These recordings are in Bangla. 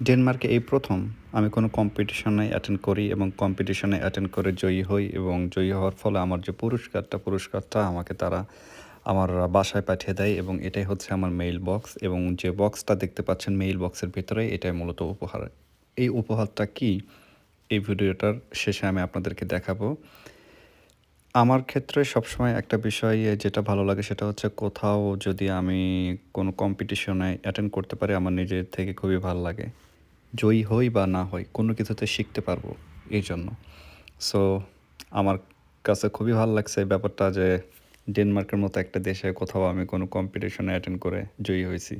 ডেনমার্কে এই প্রথম আমি কোনো কম্পিটিশনে অ্যাটেন্ড করি এবং কম্পিটিশনে অ্যাটেন্ড করে জয়ী হই এবং জয়ী হওয়ার ফলে আমার যে পুরস্কারটা পুরস্কারটা আমাকে তারা আমার বাসায় পাঠিয়ে দেয় এবং এটাই হচ্ছে আমার মেইল বক্স এবং যে বক্সটা দেখতে পাচ্ছেন মেইল বক্সের ভিতরে এটাই মূলত উপহার। এই উপহারটা কি? এই ভিডিওটার শেষে আমি আপনাদেরকে দেখাবো। আমার ক্ষেত্রে সবসময় একটা বিষয় যেটা ভালো লাগে সেটা হচ্ছে কোথাও যদি আমি কোনো কম্পিটিশনে অ্যাটেন্ড করতে পারি, আমার নিজের থেকে খুবই ভালো লাগে। জয়ী হই বা না হই কোনো কিছুতে শিখতে পারব এই জন্য। সো আমার কাছে খুবই ভালো লাগছে এই ব্যাপারটা যে ডেনমার্কের মতো একটা দেশে কোথাও আমি কোনো কম্পিটিশনে অ্যাটেন্ড করে জয়ী হয়েছি।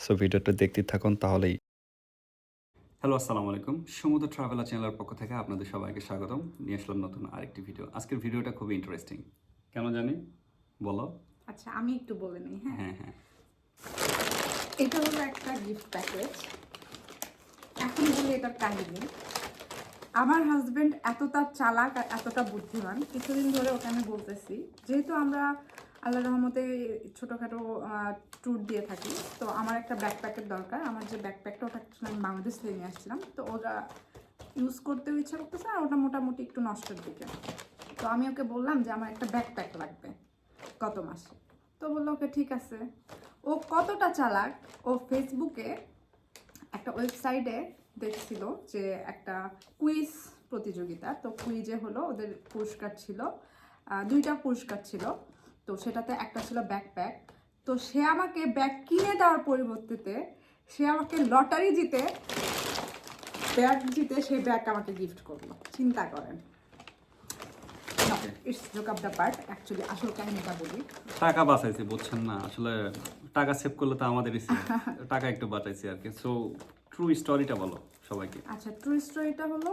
সো ভিডিওটা দেখতে থাকুন তাহলেই। হ্যালো আসসালামু আলাইকুম। সমুদ্র ট্রাভেলার চ্যানেলের পক্ষ থেকে আপনাদের সবাইকে স্বাগতম। নিয়ে আসলাম নতুন আরেকটি ভিডিও। আজকের ভিডিওটা খুবই ইন্টারেস্টিং কেন জানি? বলো। আচ্ছা আমি একটু বলে নিই হ্যাঁ? হ্যাঁ হ্যাঁ। এটা হলো একটা গিফট প্যাকেজ এখন বলি এটার কাহিনী। আমার হাজব্যান্ড এতটা চালাক আর এতটা বুদ্ধিমান, কিছুদিন ধরে ওকে আমি বলতেছি, যেহেতু আমরা আল্লাহ রহমতে ছোটোখাটো ট্যুর দিয়ে থাকি, তো আমার একটা ব্যাকপ্যাকের দরকার। আমার যে ব্যাকপ্যাকটা ওটা actually আমি বাংলাদেশ থেকে নিয়ে আসছিলাম, তো ওরা ইউজ করতেও ইচ্ছা করতেছে আর ওটা মোটামুটি একটু নষ্টের দিকে। তো আমি ওকে বললাম যে আমার একটা ব্যাকপ্যাক লাগবে গত মাসে। তো বলল, ওকে, ঠিক আছে। ও কতটা চালাক, ও ফেসবুকে একটা ওয়েবসাইটে দেখছিল যে একটা কুইজ প্রতিযোগিতা তো কুইজে হলো ওদের পুরস্কার ছিল দুইটা পুরস্কার ছিল। তো সেটাতে একটা ছিল ব্যাকপ্যাক তো সে আমাকে ব্যাগ কিনে দেওয়ার পরিবর্তে সে আমাকে লটারি জিতে ব্যাগ জিতে সেই ব্যাগ আমাকে গিফট করল। চিন্তা করেন। It's joke of the part actually আসল কাহিনীটা বলি। টাকা বাঁচাইছি বুঝছেন না? আসলে টাকা সেভ করলে তো আমাদেরই টাকা একটু বাঁচাইছি আর কি। সো ট্রু স্টোরিটা বলো সবাইকে। আচ্ছা ট্রু স্টোরিটা হলো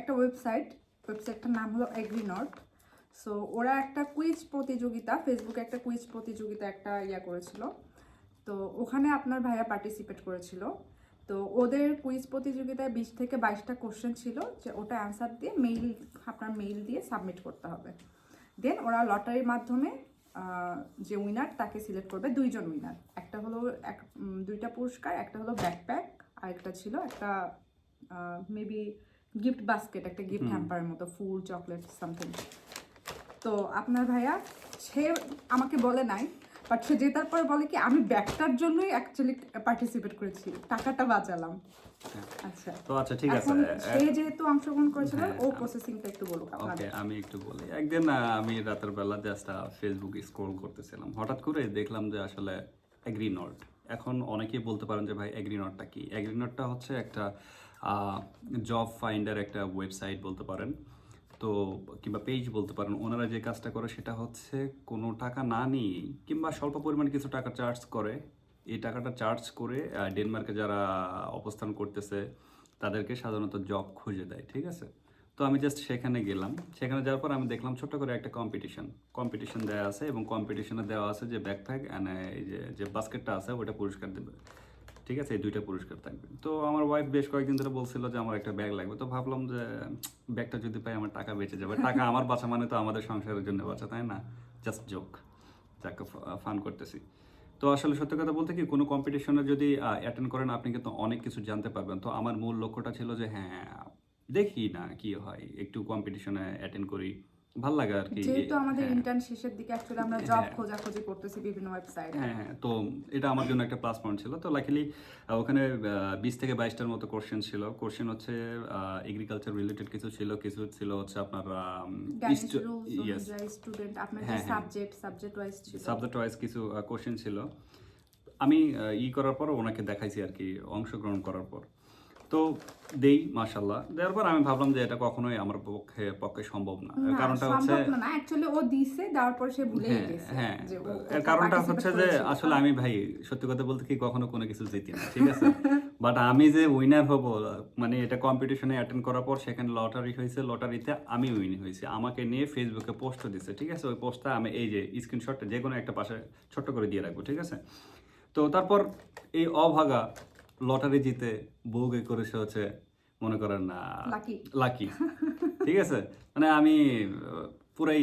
একটা ওয়েবসাইট ওয়েবসাইটটার নাম হলো এগ্রিনট সো ওরা একটা কুইজ প্রতিযোগিতা ফেসবুকে একটা কুইজ প্রতিযোগিতা একটা ইয়া করেছিল। তো ওখানে আপনার ভাইয়া পার্টিসিপেট করেছিল। তো ওদের কুইজ প্রতিযোগিতায় বিশ থেকে বাইশটা কোশ্চেন ছিল যে ওটা অ্যান্সার দিয়ে মেইল আপনার মেইল দিয়ে সাবমিট করতে হবে। দেন ওরা লটারির মাধ্যমে যে উইনার তাকে সিলেক্ট করবে দুইজন উইনার একটা হলো এক দুইটা পুরস্কার একটা হলো ব্যাকপ্যাক আর একটা ছিল একটা মেবি গিফট বাস্কেট একটা গিফট হ্যাম্পারের মতো ফুল চকলেট সামথিং তো আপনার ভাইয়া সে আমাকে বলে নাই বাট সে জেতার পরে বলে কি আমি ব্যাগটার জন্যই অ্যাকচুয়ালি পার্টিসিপেট করেছি টাকাটা বাঁচালাম। আচ্ছা। তো আচ্ছা ঠিক আছে। সে যেহেতু অংশগ্রহণ করেছিল হ্যাঁ, ও প্রসেসিংটা একটু বলুক ওকে আমি একটু বলি। একদিন আমি রাতের বেলা জাস্ট ফেসবুক স্ক্রোল করতেছিলাম। হঠাৎ করে দেখলাম যে আসলে এগ্রিনট এখন অনেকেই বলতে পারেন যে ভাই এগ্রিনটটা কি? এগ্রিনটটা হচ্ছে একটা জব ফাইন্ডার একটা ওয়েবসাইট বলতে পারেন। তো কিংবা পেজ বলতে পারেন, ওনারা যে কাজটা করে সেটা হচ্ছে কোনো টাকা না নিয়েই কিংবা স্বল্প পরিমাণ কিছু টাকা চার্জ করে। এই টাকাটা চার্জ করে ডেনমার্কে যারা অবস্থান করতেছে, তাদেরকে সাধারণত জব খুঁজে দেয়, ঠিক আছে? তো আমি জাস্ট সেখানে গেলাম। সেখানে যাওয়ার পর আমি দেখলাম ছোট্ট করে একটা কম্পিটিশন কম্পিটিশন দেওয়া আছে এবং কম্পিটিশনে দেওয়া আছে যে ব্যাকপ্যাক অ্যান্ড এই যে যে বাস্কেটটা আছে ওটা পুরস্কার দেবে। ঠিক আছে এই দুইটা পুরস্কার থাকবে। তো আমার ওয়াইফ বেশ কয়েকদিন ধরে বলছিল যে আমার একটা ব্যাগ লাগবে। তো ভাবলাম যে ব্যাগটা যদি পাই আমার টাকা বেঁচে যাবে। টাকা আমার বাঁচা মানে তো আমাদের সংসারের জন্য বাঁচা তাই না? জাস্ট জোক যাকে ফান করতেছি। তো আসলে সত্যি কথা বলতে কি কোনো কম্পিটিশনে যদি অ্যাটেন্ড করেন আপনি কিন্তু অনেক কিছু জানতে পারবেন। তো আমার মূল লক্ষ্যটা ছিল যে হ্যাঁ দেখি না কি হয়। একটু কম্পিটিশনে অ্যাটেন্ড করি। ভালো লাগে আর কি। যেহেতু আমাদের হ্যাঁ। ইন্টার্ন শেষের দিকে অ্যাকচুয়ালি আমরা জব হ্যাঁ। খোঁজাখুঁজি করতেছি বিভিন্ন ওয়েবসাইট হ্যাঁ হ্যাঁ তো এটা আমার জন্য একটা প্লাস পয়েন্ট ছিল। তো লাকিলি ওখানে বিশ থেকে বাইশটার মতো কোশ্চেন ছিল। কোশ্চেন হচ্ছে এগ্রিকালচার রিলেটেড কিছু ছিল কিছু ছিল হচ্ছে আপনার স্টুডেন্ট আপনার হ্যাঁ, হ্যাঁ। সাবজেক্ট সাবজেক্ট ওয়াইজ ছিল। সাবজেক্ট ওয়াইজ কিছু কোশ্চেন ছিল। আমি ই করার পর ওনাকে দেখাইছি আর কি অংশগ্রহণ করার পর। তো দেই মাশাল্লাহ দেওয়ার পর আমি ভাবলাম যে এটা কখনোই আমার পক্ষে পক্ষে সম্ভব না। কারণটা হচ্ছে না। অ্যাকচুয়ালি ও দিছে দেওয়ার পর সে ভুলেই হ্যাঁ গেছে হ্যাঁ। এর কারণটা হচ্ছে যে আসলে আমি ভাই সত্যি কথা বলতে কি কখনো কোনো কিছু জিতি না ঠিক আছে? বাট আমি যে উইনার হব মানে এটা কম্পিটিশনে অ্যাটেন্ড করার পর সেখানে লটারি হয়েছে লটারিতে আমি উইন হয়েছি। আমাকে নিয়ে ফেসবুকে পোস্ট দিছে ঠিক আছে? ওই পোস্টটা আমি এই যে স্ক্রিনশটটা যে কোনো একটা পাশে ছোট্ট করে দিয়ে রাখব ঠিক আছে? তো তারপর এই অভাগা লটারি জিতে বউকে করেছে হচ্ছে মনে করেন। লাকি। ঠিক আছে? মানে আমি পুরাই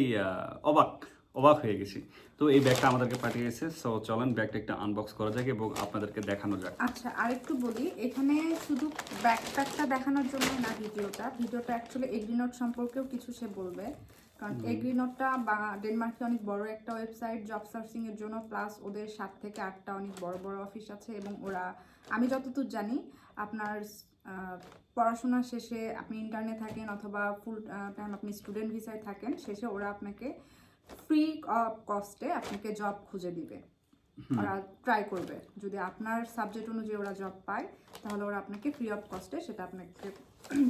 অবাক অবাক হয়ে গেছি। তো এই ব্যাগটা আমাদেরকে পাঠিয়েছে। সো চলেন ব্যাগটা একটা আনবক্স করা যাক এবং আপনাদেরকে দেখানো যাক। আচ্ছা আরেকটু বলি এখানে শুধু ব্যাকপ্যাকটা দেখানোর জন্য না ভিডিওটা। ভিডিওটা অ্যাকচুয়ালি এগ্রিনোট সম্পর্কেও কিছু সে বলবে। কারণ এগ্রিনোটটা বা ডেনমার্কে অনেক বড় একটা ওয়েবসাইট জব সার্চিং এর জন্য প্লাস ওদের সাত থেকে আটটা অনেক বড় বড় অফিস আছে এবং ওরা আমি যতদূর জানি আপনার পড়াশোনা শেষে আপনি ইন্টার্নে থাকেন অথবা ফুল টাইম আপনি স্টুডেন্ট ভিসায় থাকেন শেষে ওরা আপনাকে ফ্রি অফ কস্টে আপনাকে জব খুঁজে দিবে। ওরা ট্রাই করবে। যদি আপনার সাবজেক্ট অনুযায়ী ওরা জব পায় তাহলে ওরা আপনাকে ফ্রি অফ কস্টে সেটা আপনাকে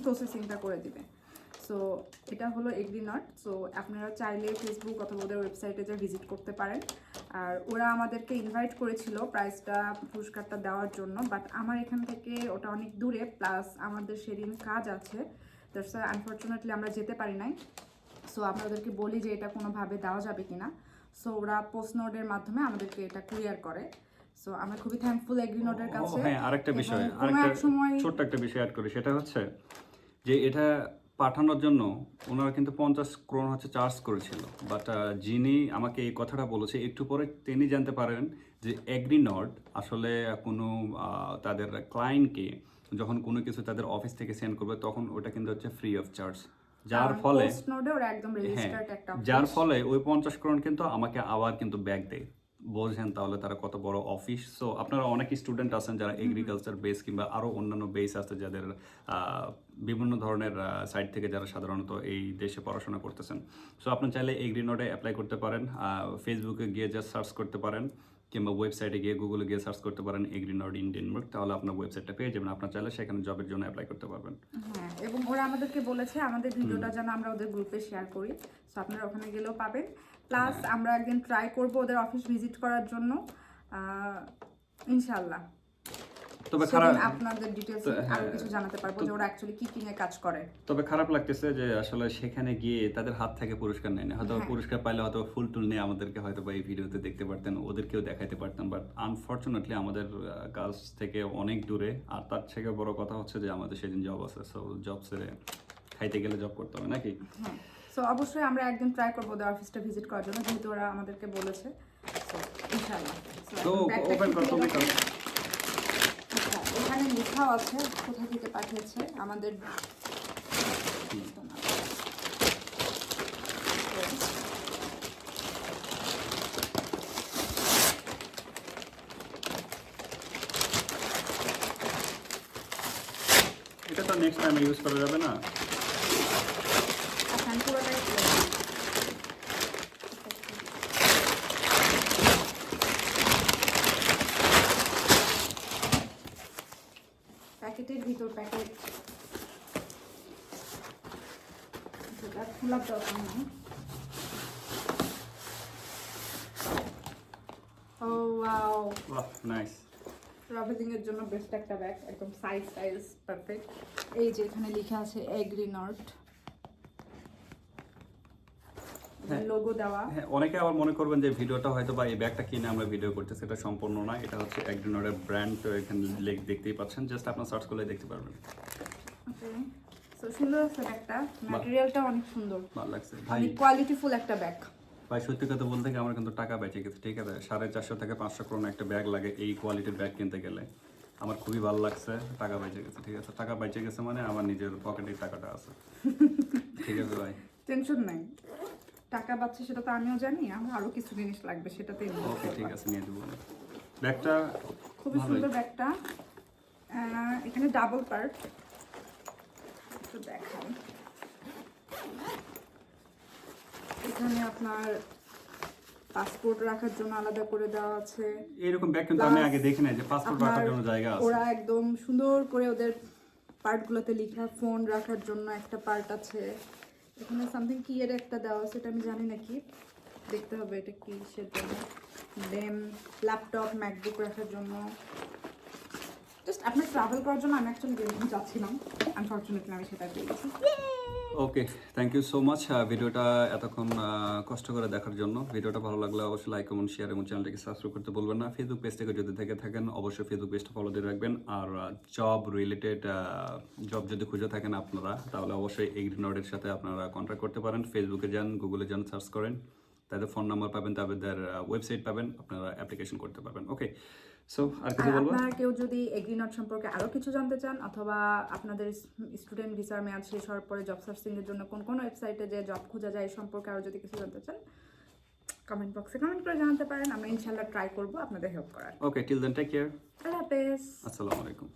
প্রসেসিংটা করে দিবে। সো এটা হলো এগ্রি নট সো আপনারা চাইলে ফেসবুক অথবা ওদের ওয়েবসাইটে যে ভিজিট করতে পারেন। আর ওরা আমাদেরকে ইনভাইট করেছিল প্রাইসটা পুরস্কারটা দেওয়ার জন্য। বাট আমার এখান থেকে ওটা অনেক দূরে। প্লাস আমাদের সেদিন কাজ আছে। দ্যাটস আনফর্চুনেটলি আমরা যেতে পারি নাই। সো আমরা ওদেরকে বলি যে এটা কোনোভাবে দেওয়া যাবে কিনা। সো ওরা পোস্ট নোটের মাধ্যমে আমাদেরকে এটা ক্লিয়ার করে। সো আমরা খুবই থ্যাঙ্কফুল এগ্রি নোটের কাছে। হ্যাঁ আরেকটা বিষয় আরেকটা ছোট্ট একটা বিষয় অ্যাড করি। সেটা হচ্ছে যে এটা পাঠানোর জন্য ওনারা কিন্তু পঞ্চাশ ক্রোন হচ্ছে চার্জ করেছিল। বাট যিনি আমাকে এই কথাটা বলেছে একটু পরে তিনি জানতে পারেন যে এগ্রি নট আসলে কোনো তাদের ক্লায়েন্টকে যখন কোনো কিছু তাদের অফিস থেকে সেন্ড করবে তখন ওটা কিন্তু হচ্ছে ফ্রি অফ চার্জ যার ফলে হ্যাঁ যার ফলে ওই পঞ্চাশ করোন কিন্তু আমাকে আবার কিন্তু ব্যাগ দেয়। বোঝেন তাহলে তারা কত বড় অফিস সো আপনারা অনেক স্টুডেন্ট আছেন যারা এগ্রিকালচার বেস কিংবা আরও অন্যান্য বেস আছে যাদের বিভিন্ন ধরনের সাইট থেকে যারা সাধারণত এই দেশে পড়াশোনা করতেছেন। সো আপনি চাইলে এগ্রি নোটে অ্যাপ্লাই করতে পারেন ফেসবুকে গিয়ে জাস্ট সার্চ করতে পারেন কিংবা ওয়েবসাইটে গিয়ে গুগলে গিয়ে সার্চ করতে পারেন এগ্রি নোট ইন ডেনমার্ক তাহলে আপনার ওয়েবসাইটটা পেয়ে যাবেন। আপনার চাইলে সেখানে জবের জন্য অ্যাপ্লাই করতে পারবেন। হ্যাঁ এবং ওরা আমাদেরকে বলেছে আমাদের ভিডিওটা যেন আমরা ওদের গ্রুপে শেয়ার করি। সো আপনারা ওখানে গেলেও পাবেন। প্লাস হ্যাঁ। আমরা একদিন ট্রাই করব ওদের অফিস ভিজিট করার জন্য। ইনশাল্লাহ তবে খারাপ আপনাদের ডিটেলস তো, আরও হ্যাঁ। কিছু জানাতে পারব যে ওরা অ্যাকচুয়ালি কি কি নিয়ে কাজ করে। তবে খারাপ লাগতেছে যে আসলে সেখানে গিয়ে তাদের হাত থেকে পুরস্কার নেয় না। হয়তো হ্যাঁ। পুরস্কার পাইলে হয়তো ফুল টুল নিয়ে আমাদেরকে হয়তো বা এই ভিডিওতে দেখতে পারতেন ওদেরকেও দেখাইতে পারতাম। বাট আনফর্চুনেটলি আমাদের কাজ থেকে অনেক দূরে। আর তার থেকে বড় কথা হচ্ছে যে আমাদের সেদিন জব আছে। সো জব ছেড়ে খাইতে গেলে জব করতে হবে নাকি? হ্যাঁ। সো অবশ্যই আমরা একদিন ট্রাই করব ওদের অফিসটা ভিজিট করার জন্য যেহেতু ওরা আমাদেরকে বলেছে। দেখো। আচ্ছা, এখানে লেখাও আছে কোথা থেকে পাঠিয়েছে আমাদের। এটা তো নেক্সট টাইম ইউজ করা যাবে না আচ্ছা, আমি পুরোটাই খুলে দিই। প্যাকেটের ভিতর প্যাকেট। যেটা খোলার দরকার নেই। ও ওয়াও। বাহ নাইস ট্রাভেলিং এর জন্য বেস্ট একটা ব্যাগ একদম সাইজ সাইজ পারফেক্ট এই যে এখানে লেখা আছে এগ্রি নট হ্যাঁ। লোগো দেওয়া। হ্যাঁ অনেকে আবার মনে করবেন যে ভিডিওটা হয়তো বা এই ব্যাগটা কিনে আমরা ভিডিও করতেছি এটা সম্পূর্ণ না এটা হচ্ছে একদিনের ব্র্যান্ড তো এখানে দেখতেই পাচ্ছেন। জাস্ট আপনার সার্চ করলে দেখতে পারবেন। সুন্দর আছে ব্যাগটা। ম্যাটেরিয়ালটা অনেক সুন্দর। ভালো লাগছে। ভাই কোয়ালিটিফুল একটা ব্যাগ। ভাই সত্যি কথা বলতে আমার কিন্তু টাকা বেঁচে গেছে ঠিক আছে? সাড়ে চারশো থেকে পাঁচশো করোনা একটা ব্যাগ লাগে এই কোয়ালিটির ব্যাগ কিনতে গেলে। আমার খুবই ভালো লাগছে টাকা বেঁচে গেছে ঠিক আছে? টাকা বেঁচে গেছে মানে আমার নিজের পকেটের টাকাটা আছে। ঠিক আছে ভাই? টেনশন নাই। টাকা পাচ্ছে সেটা তো আমিও জানি আমার আরও কিছু জিনিস লাগবে সেটাতে ওকে ঠিক আছে নিয়ে দেবো ব্যাগটা খুবই সুন্দর ব্যাগটা। এখানে ডাবল পার্ট একটু দেখাই। এখানে আপনার পাসপোর্ট রাখার জন্য আলাদা করে দেওয়া আছে। এরকম ব্যাগ কিন্তু আমি আগে দেখি নাই যে পাসপোর্ট রাখার জন্য জায়গা আছে। ওরা একদম সুন্দর করে ওদের পার্টগুলোতে লেখা ফোন রাখার জন্য একটা পার্ট আছে। এখানে সামথিং কি এর একটা দেওয়া সেটা আমি জানি না কি। দেখতে হবে এটা কি সেটা। দেন ল্যাপটপ ম্যাকবুক রাখার জন্য। জাস্ট আপনার ট্রাভেল করার জন্য আমি একজন গেম যাচ্ছিলাম। আনফর্চুনেটলি আমি সেটা পেয়েছি okay thank you so much ভিডিওটা এতক্ষণ কষ্ট করে দেখার জন্য। ভিডিওটা ভালো লাগলে অবশ্যই লাইক কমেন্ট শেয়ার এবং চ্যানেলটিকে সাবস্ক্রাইব করতে বলবেন না। ফেসবুক পেজ থেকে যদি থেকে থাকেন, অবশ্যই ফেসবুক পেজটা ফলো দিয়ে রাখবেন। আর জব রিলেটেড জব যদি খুঁজে থাকেন আপনারা, তাহলে অবশ্যই এগ্রি নডের সাথে আপনারা কন্ট্যাক্ট করতে পারেন। ফেসবুকে যান গুগলে যান সার্চ করেন। তাদের ফোন নাম্বার পাবেন তাদের ওয়েবসাইট পাবেন আপনারা অ্যাপ্লিকেশন করতে পারবেন। ওকে সো আর আর কিছু বলব? আপনারা কেউ যদি এগ্রিনট সম্পর্কে আরও কিছু জানতে চান অথবা আপনাদের স্টুডেন্ট ভিসার মেয়াদ শেষ হওয়ার পরে জব সার্চিং এর জন্য কোন কোন ওয়েবসাইটে যে জব খোঁজা যায় সম্পর্কে আরও যদি কিছু জানতে চান কমেন্ট বক্সে কমেন্ট করে জানাতে পারেন। আমরা ইনশাল্লাহ ট্রাই করব আপনাদের হেল্প করার। Okay till then take care আল্লাহ হাফেজ। আসসালামু আলাইকুম।